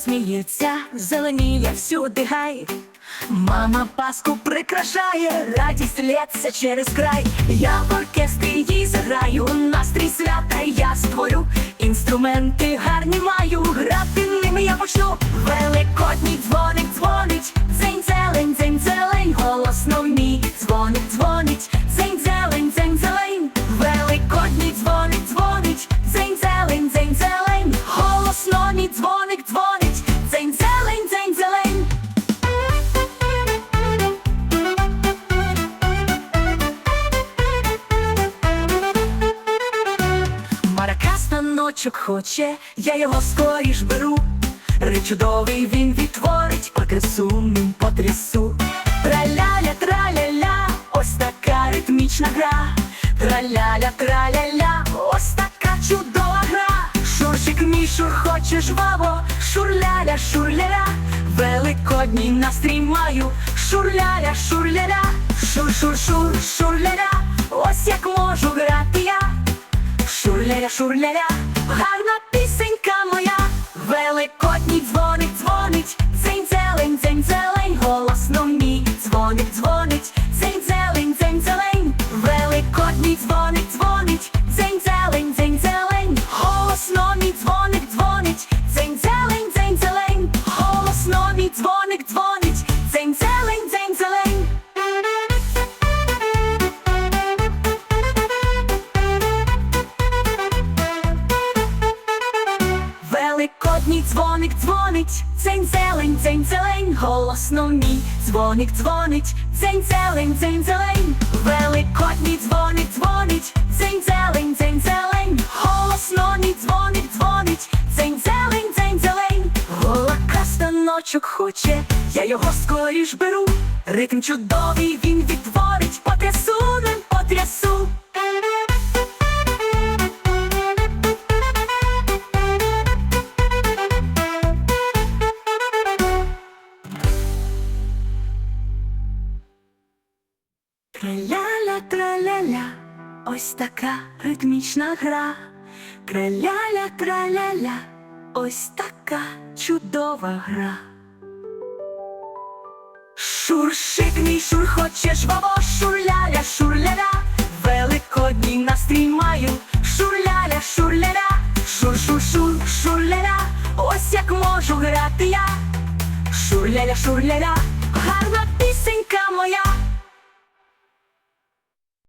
сміється, зеленіє всюди гай. Мама паску прикрашає, радість лється через край. Я в оркестрі їй заграю, настрій свята я створю. Інструменти гарні Маракас хоче, я його скоріш беру. Ричудовий він відтворить, потрясу ним потрясу. Траляля, траляля, ось така ритмічна гра. Траляля, траляля, ось така чудова гра. Шуршик мій шур хоче жваво, шурляля, шурляля. Великодній настрій маю, шурляля, шурляля, шур-шур-шур, шурляля. Ось як можу грати я. Шурляля, шурляля, гарна пісенька моя, великодній дзвоник дзвоник дзвонить, дзень зелень, дзень зелень, голосно мій дзвоник дзвонить, дзень зелень, дзень зелень, Великодній дзвоник дзвонить, дзень зелень, дзень зелень, голосно мій дзвоник дзвонить, дзень зелень, дзень зелень, голака станочок хоче, я його скоріш беру, ритм чудовий він відтворить, потрясу Траляля, траляля, ось така ритмічна гра. Траляля, траляля, ось така чудова гра. Шуршик мій шур хоче жваво, шурляля, шурляля, великодній настрій маю, шурляля, шурляля, шур-шур-шур, шурляля, ось як можу грати я. Шурляля, шурляля, гарна пісенька моя,